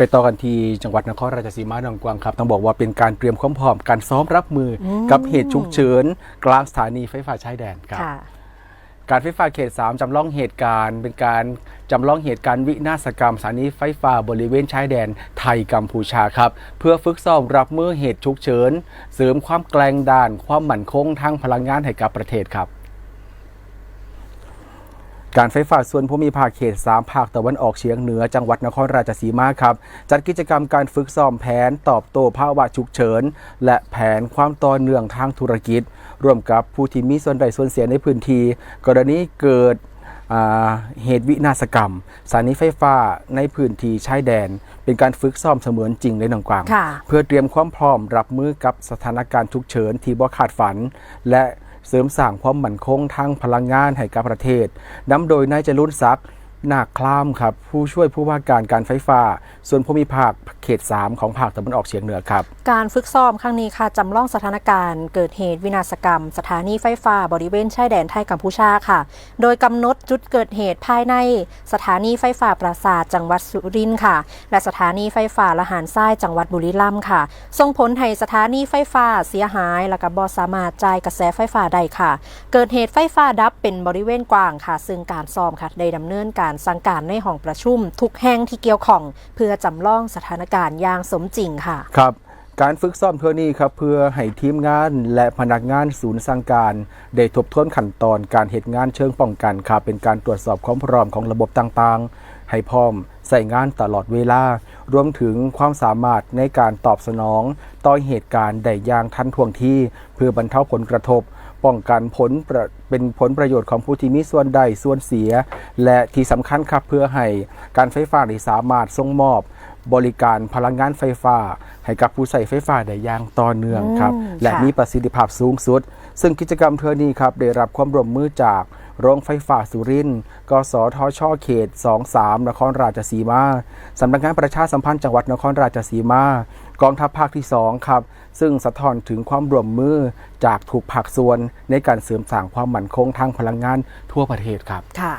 ไปต่อกันที่จังหวัดนครราชสีมาหนองกวางครับ ต้องบอกว่าเป็นการเตรียมความพร้อมการซ้อมรับมืออกับเหตุฉุกเฉินกลางสถานีไฟฟ้าชายแดนครับ ค่ะ การไฟฟ้าเขต 3จำลองเหตุการณ์ เป็นการจำลองเหตุการณ์วินาศกรรมสถานีไฟฟ้าบริเวณชายแดนไทยกัมพูชาครับ เพื่อฝึกซ้อมรับมือเหตุฉุกเฉิน เสริมความแกร่งด้าน ความมั่นคงทางพลังงานให้กับประเทศครับ การไฟฟ้าส่วนภูมิภาคเขต 3 ภาคตะวันออกเฉียงเหนือจังหวัดนครราชสีมาครับ จัดกิจกรรมการฝึกซ้อมแผนตอบโต้ภาวะฉุกเฉิน และแผนความต่อเนื่องทางธุรกิจ ร่วมกับผู้ที่มีส่วนใดส่วนเสียในพื้นที่กรณีเกิดอ่าเหตุวินาศกรรม สถานีไฟฟ้าในพื้นที่ชายแดน เป็นการฝึกซ้อมเสมือนจริงในหนองกวางค่ะเพื่อเตรียมความพร้อมรับมือกับสถานการณ์ฉุกเฉินที่บ่คาดฝัน และ เสริมสร้างความมั่นคงทางพลังงานให้กับประเทศนำโดยนายจรุนศักดิ์ นาคคลามครับผู้ช่วยผู้ว่าการการไฟฟ้า ส่วนภูมิภาคเขต 3 ของภาคตะวันออกเฉียงเหนือครับ การฝึกซ้อมครั้งนี้ค่ะจำลองสถานการณ์เกิดเหตุวินาศกรรม สถานีไฟฟ้าบริเวณชายแดนไทยกัมพูชาค่ะ โดยกำหนดจุดเกิดเหตุภายในสถานีไฟฟ้าปราสาทจังหวัดสุรินทร์ค่ะ และสถานีไฟฟ้าละหารทรายจังหวัดบุรีรัมย์ค่ะส่งผลให้สถานีไฟฟ้าเสียหายและก็บ่สามารถจ่ายกระแสไฟฟ้าได้ค่ะ เกิดเหตุไฟฟ้าดับเป็นบริเวณกว้างค่ะ ซึ่งการซ้อมค่ะได้ดำเนินการสั่งการในห้องประชุม ทุกแห่งที่เกี่ยวข้อง เพื่อจำลองสถานการณ์อย่างสมจริงค่ะ ครับการฝึกซ้อมเท่านี้ครับเพื่อให้ทีมงานและพนักงานศูนย์สั่งการได้ทบทวนขั้นตอนการเหตุงานเชิงป้องกันครับเป็นการตรวจสอบความพร้อมของระบบต่างๆ ให้พร้อมใส่งานตลอดเวลา รวมถึงความสามารถในการตอบสนอง ต่อเหตุการณ์ใดอย่างทันท่วงทีเพื่อบรรเทาผลกระทบ ป้องกันผลเป็นผลประโยชน์ของผู้ที่มีส่วนใดส่วนเสีย และที่สำคัญครับเพื่อให้การไฟฟ้าได้สามารถส่งมอบ บริการพลังงานไฟฟ้า ให้กับผู้ใช้ไฟฟ้าได้อย่างต่อเนื่องครับอืมและค่ะมีประสิทธิภาพสูงสุด ซึ่งกิจกรรมเทือนี้ครับได้รับความร่วมมือจากโรงไฟฟ้าสุรินทร์ กสทช เขต 23 นครราชสีมา สำนักงานประชาสัมพันธ์จังหวัดนครราชสีมา กองทัพภาคที่ 2 ครับ ซึ่งสะท้อนถึงความร่วมมือจากทุกภาคส่วนในการเสริมสร้างความมั่นคงทางพลังงานทั่วประเทศครับ ค่ะ